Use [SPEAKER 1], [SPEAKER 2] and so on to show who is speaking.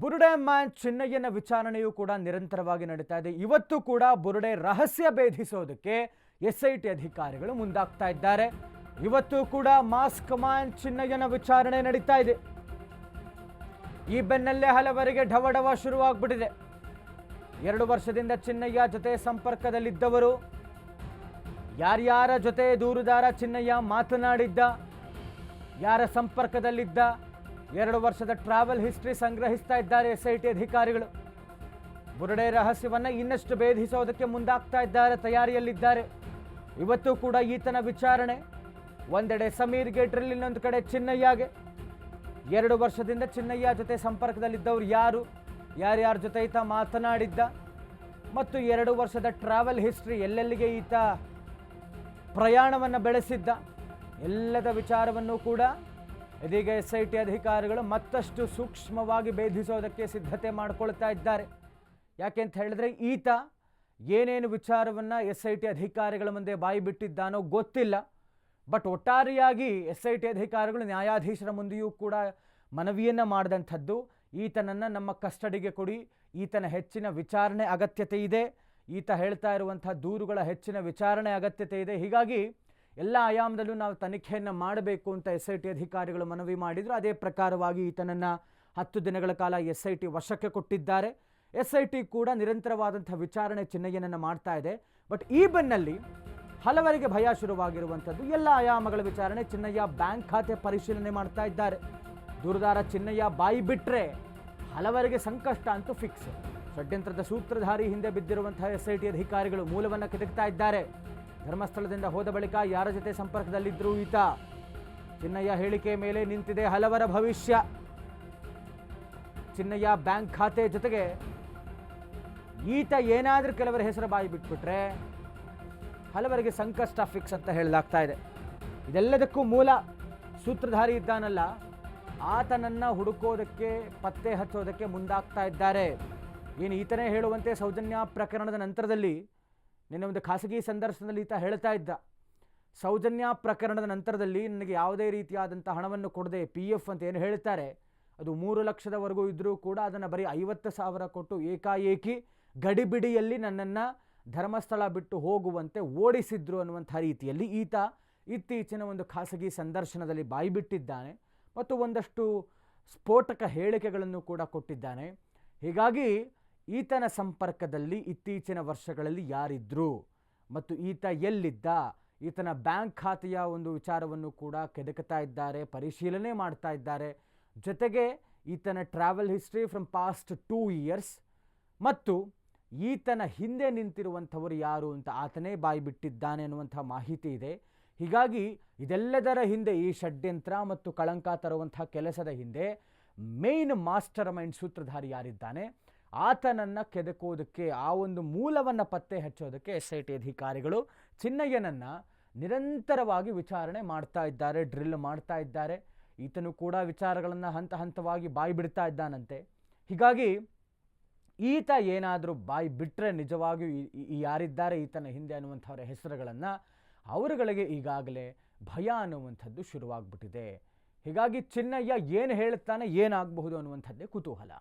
[SPEAKER 1] ಬುರುಡೆ man ಚಿನ್ನಯ್ಯನ ವಿಚಾರಣೆಯೂ ಕೂಡ ನಿರಂತರವಾಗಿ ನಡೀತಾ ಇದೆ. ಇವತ್ತು ಕೂಡ ಬುರುಡೆ ರಹಸ್ಯ ಭೇದಿಸೋದಕ್ಕೆ ಎಸ್ ಐ ಟಿ ಅಧಿಕಾರಿಗಳು ಮುಂದಾಗ್ತಾ ಇದ್ದಾರೆ. ಇವತ್ತು ಕೂಡ ಮಾಸ್ಕ್ ಮ್ಯಾನ್ ಚಿನ್ನಯ್ಯನ ವಿಚಾರಣೆ ನಡೀತಾ ಇದೆ. ಈ ಬೆನ್ನಲ್ಲೇ ಹಲವರಿಗೆ ಢವಢವ ಶುರುವಾಗ್ಬಿಟ್ಟಿದೆ. ಎರಡು ವರ್ಷದಿಂದ ಚಿನ್ನಯ್ಯ ಜೊತೆ ಸಂಪರ್ಕದಲ್ಲಿದ್ದವರು. ಯಾರ್ಯಾರ ಜೊತೆ ದೂರುದಾರ ಚಿನ್ನಯ್ಯ ಮಾತನಾಡಿದ್ದ, ಯಾರ ಸಂಪರ್ಕದಲ್ಲಿದ್ದ ಎರಡು ವರ್ಷದ ಟ್ರಾವೆಲ್ ಹಿಸ್ಟ್ರಿ ಸಂಗ್ರಹಿಸ್ತಾ ಇದ್ದಾರೆ ಎಸ್ ಅಧಿಕಾರಿಗಳು. ಬುರುಡೆ ರಹಸ್ಯವನ್ನು ಇನ್ನಷ್ಟು ಭೇದಿಸೋದಕ್ಕೆ ಮುಂದಾಗ್ತಾ ಇದ್ದಾರೆ, ತಯಾರಿಯಲ್ಲಿದ್ದಾರೆ. ಇವತ್ತು ಕೂಡ ಈತನ ವಿಚಾರಣೆ. ಒಂದೆಡೆ ಸಮೀರ್ ಗೇಟ್ರಲ್ಲಿ ಇನ್ನೊಂದು ಕಡೆ ಚಿನ್ನಯ್ಯಗೆ. ಎರಡು ವರ್ಷದಿಂದ ಚಿನ್ನಯ್ಯ ಜೊತೆ ಸಂಪರ್ಕದಲ್ಲಿದ್ದವರು ಯಾರು? ಯಾರ್ಯಾರ ಜೊತೆ ಈತ ಮಾತನಾಡಿದ್ದ? ಮತ್ತು ಎರಡು ವರ್ಷದ ಟ್ರಾವೆಲ್ ಹಿಸ್ಟ್ರಿ ಎಲ್ಲೆಲ್ಲಿಗೆ ಈತ ಪ್ರಯಾಣವನ್ನು ಬೆಳೆಸಿದ್ದ? ಎಲ್ಲದ ವಿಚಾರವನ್ನು ಕೂಡ ಇದೀಗ ಎಸ್ ಐ ಟಿ ಅಧಿಕಾರಿಗಳು ಮತ್ತಷ್ಟು ಸೂಕ್ಷ್ಮವಾಗಿ ಭೇದಿಸೋದಕ್ಕೆ ಸಿದ್ಧತೆ ಮಾಡಿಕೊಳ್ತಾ ಇದ್ದಾರೆ. ಯಾಕೆಂತ ಹೇಳಿದ್ರೆ ಈತ ಏನೇನು ವಿಚಾರವನ್ನು ಎಸ್ ಐ ಟಿ ಅಧಿಕಾರಿಗಳ ಮುಂದೆ ಬಾಯಿ ಬಿಟ್ಟಿದ್ದಾನೋ ಗೊತ್ತಿಲ್ಲ. ಬಟ್ ಒಟ್ಟಾರೆಯಾಗಿ ಎಸ್ ಐ ಟಿ ಅಧಿಕಾರಿಗಳು ನ್ಯಾಯಾಧೀಶರ ಮುಂದೆಯೂ ಕೂಡ ಮನವಿಯನ್ನು ಮಾಡಿದಂಥದ್ದು. ಈತನನ್ನು ನಮ್ಮ ಕಸ್ಟಡಿಗೆ ಕೊಡಿ. ಈತನ ಹೆಚ್ಚಿನ ವಿಚಾರಣೆ ಅಗತ್ಯತೆ ಇದೆ. ಈತ ಹೇಳ್ತಾ ಇರುವಂಥ ದೂರುಗಳ ಹೆಚ್ಚಿನ ವಿಚಾರಣೆ ಅಗತ್ಯತೆ ಇದೆ. ಹೀಗಾಗಿ ಎಲ್ಲ ಆಯಾಮದಲ್ಲೂ ನಾವು ತನಿಖೆಯನ್ನು ಮಾಡಬೇಕು ಅಂತ ಎಸ್ ಐ ಟಿ ಅಧಿಕಾರಿಗಳು ಮನವಿ ಮಾಡಿದರು. ಅದೇ ಪ್ರಕಾರವಾಗಿ ಈತನನ್ನು ಹತ್ತು ದಿನಗಳ ಕಾಲ ಎಸ್ ಐ ಟಿ ವಶಕ್ಕೆ ಕೊಟ್ಟಿದ್ದಾರೆ. ಎಸ್ ಐ ಟಿ ಕೂಡ ನಿರಂತರವಾದಂಥ ವಿಚಾರಣೆ ಚಿನ್ನಯ್ಯನನ್ನು ಮಾಡ್ತಾ ಇದೆ. ಬಟ್ ಈ ಬೆನ್ನಲ್ಲಿ ಹಲವರಿಗೆ ಭಯ ಶುರುವಾಗಿರುವಂಥದ್ದು. ಎಲ್ಲ ಆಯಾಮಗಳ ವಿಚಾರಣೆ ಚಿನ್ನಯ್ಯ ಬ್ಯಾಂಕ್ ಖಾತೆ ಪರಿಶೀಲನೆ ಮಾಡ್ತಾ ಇದ್ದಾರೆ. ದೂರದಾರ ಚಿನ್ನಯ್ಯ ಬಾಯಿ ಬಿಟ್ಟರೆ ಹಲವರಿಗೆ ಸಂಕಷ್ಟ ಅಂತೂ ಫಿಕ್ಸ್ ಷಡ್ಯಂತ್ರದ ಸೂತ್ರಧಾರಿ ಹಿಂದೆ ಬಿದ್ದಿರುವಂತಹ ಎಸ್ ಐ ಟಿ ಅಧಿಕಾರಿಗಳು ಮೂಲವನ್ನು ಕೆದಕ್ತಾ ಇದ್ದಾರೆ. ಧರ್ಮಸ್ಥಳದಿಂದ ಹೋದ ಬಳಿಕ ಯಾರ ಜೊತೆ ಸಂಪರ್ಕದಲ್ಲಿದ್ದರೂ ಈತ? ಚಿನ್ನಯ್ಯ ಹೇಳಿಕೆ ಮೇಲೆ ನಿಂತಿದೆ ಹಲವರ ಭವಿಷ್ಯ. ಚಿನ್ನಯ್ಯ ಬ್ಯಾಂಕ್ ಖಾತೆ ಜೊತೆಗೆ ಈತ ಏನಾದರೂ ಕೆಲವರ ಹೆಸರು ಬಾಯಿ ಬಿಟ್ಬಿಟ್ರೆ ಹಲವರಿಗೆ ಸಂಕಷ್ಟ ಫಿಕ್ಸ್ ಅಂತ ಹೇಳಲಾಗ್ತಾ ಇದೆ. ಇದೆಲ್ಲದಕ್ಕೂ ಮೂಲ ಸೂತ್ರಧಾರಿ ಇದ್ದಾನಲ್ಲ, ಆತನನ್ನ ಹುಡುಕೋದಕ್ಕೆ, ಪತ್ತೆ ಹಚ್ಚೋದಕ್ಕೆ ಮುಂದಾಗ್ತಾ ಇದ್ದಾರೆ. ಏನು ಈತನೇ ಹೇಳುವಂತೆ ಸೌಜನ್ಯ ಪ್ರಕರಣದ ನಂತರದಲ್ಲಿ ನಿನ್ನೆ ಒಂದು ಖಾಸಗಿ ಸಂದರ್ಶನದಲ್ಲಿ ಈತ ಹೇಳ್ತಾ ಇದ್ದ, ಸೌಜನ್ಯ ಪ್ರಕರಣದ ನಂತರದಲ್ಲಿ ನನಗೆ ಯಾವುದೇ ರೀತಿಯಾದಂಥ ಹಣವನ್ನು ಕೊಡದೆ ಪಿ ಎಫ್ ಅಂತ ಏನು ಹೇಳ್ತಾರೆ, ಅದು ಮೂರು ಲಕ್ಷದವರೆಗೂ ಇದ್ದರೂ ಕೂಡ ಅದನ್ನು ಬರೀ ಐವತ್ತು ಸಾವಿರ ಕೊಟ್ಟು ಏಕಾಏಕಿ ಗಡಿಬಿಡಿಯಲ್ಲಿ ನನ್ನನ್ನು ಧರ್ಮಸ್ಥಳ ಬಿಟ್ಟು ಹೋಗುವಂತೆ ಓಡಿಸಿದ್ರು ಅನ್ನುವಂಥ ರೀತಿಯಲ್ಲಿ ಈತ ಇತ್ತೀಚಿನ ಒಂದು ಖಾಸಗಿ ಸಂದರ್ಶನದಲ್ಲಿ ಬಾಯಿಬಿಟ್ಟಿದ್ದಾನೆ ಮತ್ತು ಒಂದಷ್ಟು ಸ್ಫೋಟಕ ಹೇಳಿಕೆಗಳನ್ನು ಕೂಡ ಕೊಟ್ಟಿದ್ದಾನೆ. ಹೀಗಾಗಿ ಈತನ ಸಂಪರ್ಕದಲ್ಲಿ ಇತ್ತೀಚಿನ ವರ್ಷಗಳಲ್ಲಿ ಯಾರಿದ್ರು ಮತ್ತು ಈತ ಎಲ್ಲಿದ್ದ, ಈತನ ಬ್ಯಾಂಕ್ ಖಾತೆಯ ಒಂದು ವಿಚಾರವನ್ನು ಕೂಡ ಕೆದಕತಾ ಇದ್ದಾರೆ, ಪರಿಶೀಲನೆ ಮಾಡ್ತಾ ಇದ್ದಾರೆ. ಜೊತೆಗೆ ಈತನ travel history from past two years ಮತ್ತು ಈತನ ಹಿಂದೆ ನಿಂತಿರುವಂಥವರು ಯಾರು ಅಂತ ಆತನೇ ಬಾಯಿ ಬಿಟ್ಟಿದ್ದಾನೆ ಅನ್ನುವಂಥ ಮಾಹಿತಿ ಇದೆ. ಹೀಗಾಗಿ ಇದೆಲ್ಲದರ ಹಿಂದೆ ಈ ಷಡ್ಯಂತ್ರ ಮತ್ತು ಕಳಂಕ ತರುವಂಥ ಕೆಲಸದ ಹಿಂದೆ ಮೇನ್ ಮಾಸ್ಟರ್ ಮೈಂಡ್ ಸೂತ್ರಧಾರಿ ಯಾರಿದ್ದಾನೆ? ಆತನನ್ನು ಕೆದಕೋದಕ್ಕೆ ಆ ಒಂದು ಮೂಲವನ್ನು ಪತ್ತೆ ಹಚ್ಚೋದಕ್ಕೆ ಎಸ್ ಐ ಟಿ ಅಧಿಕಾರಿಗಳು ಚಿನ್ನಯ್ಯನನ್ನು ನಿರಂತರವಾಗಿ ವಿಚಾರಣೆ ಮಾಡ್ತಾ ಇದ್ದಾರೆ, ಡ್ರಿಲ್ ಮಾಡ್ತಾ ಇದ್ದಾರೆ. ಈತನು ಕೂಡ ವಿಚಾರಗಳನ್ನು ಹಂತ ಹಂತವಾಗಿ ಬಾಯಿ ಬಿಡ್ತಾ ಇದ್ದಾನಂತೆ. ಹೀಗಾಗಿ ಈತ ಏನಾದರೂ ಬಾಯಿ ಬಿಟ್ಟರೆ ನಿಜವಾಗಿಯೂ ಯಾರಿದ್ದಾರೆ ಈತನ ಹಿಂದೆ ಅನ್ನುವಂಥವರ ಹೆಸರುಗಳನ್ನು ಅವರುಗಳಿಗೆ ಈಗಾಗಲೇ ಭಯ ಅನ್ನುವಂಥದ್ದು ಶುರುವಾಗ್ಬಿಟ್ಟಿದೆ. ಹೀಗಾಗಿ ಚಿನ್ನಯ್ಯ ಏನು ಹೇಳುತ್ತಾನೆ ಏನಾಗಬಹುದು ಅನ್ನುವಂಥದ್ದೇ ಕುತೂಹಲ.